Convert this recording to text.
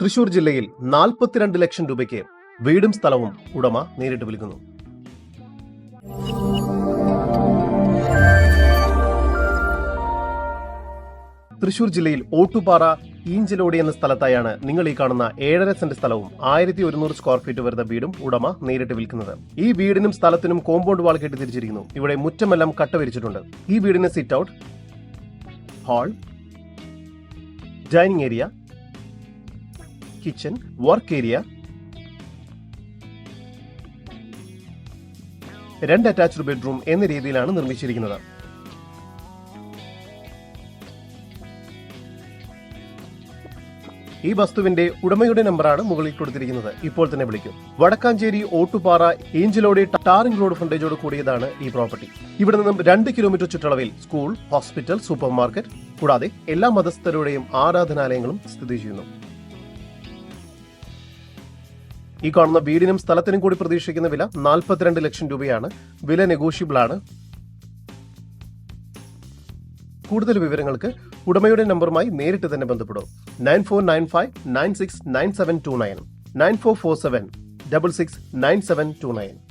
തൃശൂർ ജില്ലയിൽ നാൽപ്പത്തിരണ്ട് ലക്ഷം രൂപയ്ക്ക് വീടും സ്ഥലവും ഉടമ നേരിട്ട് വിൽക്കുന്നു. തൃശൂർ ജില്ലയിൽ ഓട്ടുപാറ ഈഞ്ചലോടി എന്ന സ്ഥലത്തായാണ് നിങ്ങൾ ഈ കാണുന്ന ഏഴര സെന്റ് സ്ഥലവും ആയിരത്തി ഒരുന്നൂറ് സ്ക്വയർ ഫീറ്റ് വരുന്ന വീടും ഉടമ നേരിട്ട് വിൽക്കുന്നത്. ഈ വീടിനും സ്ഥലത്തിനും കോമ്പൗണ്ട് വാൾ കെട്ടി തിരിച്ചിരിക്കുന്നു ഇവിടെ മുറ്റമെല്ലാം കട്ട വിരിച്ചിട്ടുണ്ട്. ഈ വീടിന് sit out hall dining area kitchen work area രണ്ട് അറ്റാച്ച്ഡ് ബെഡ്റൂം എന്ന രീതിയിലാണ് നിർമ്മിച്ചിരിക്കുന്നത്. ഈ വസ്തുവിന്റെ ഉടമയുടെ നമ്പറാണ് മുകളിൽ കൊടുത്തിരിക്കുന്നത്. ഇപ്പോൾ തന്നെ വിളിക്കും. വടക്കാഞ്ചേരി ഓട്ടുപാറ ഏഞ്ചലോടി ടാറിംഗ് റോഡ് ഫ്രണ്ടേജോട് കൂടിയതാണ് ഈ പ്രോപ്പർട്ടി ഇവിടെ നിന്നും രണ്ട് കിലോമീറ്റർ ചുറ്റളവിൽ സ്കൂൾ ഹോസ്പിറ്റൽ സൂപ്പർ മാർക്കറ്റ് കൂടാതെ എല്ലാ മതസ്ഥരുടെയും ആരാധനാലയങ്ങളും സ്ഥിതി ചെയ്യുന്നു. ഈ കാണുന്ന വീടിനും സ്ഥലത്തിനും കൂടി പ്രതീക്ഷിക്കുന്ന വില നാൽപ്പത്തിരണ്ട് ലക്ഷം രൂപയാണ്. വില നെഗോഷ്യബിൾ ആണ്. കൂടുതൽ വിവരങ്ങൾക്ക് ഉടമയുടെ നമ്പറുമായി നേരിട്ട് തന്നെ ബന്ധപ്പെടും. Nine four nine five nine six nine seven two nine. Nine four four seven double six nine seven two nine.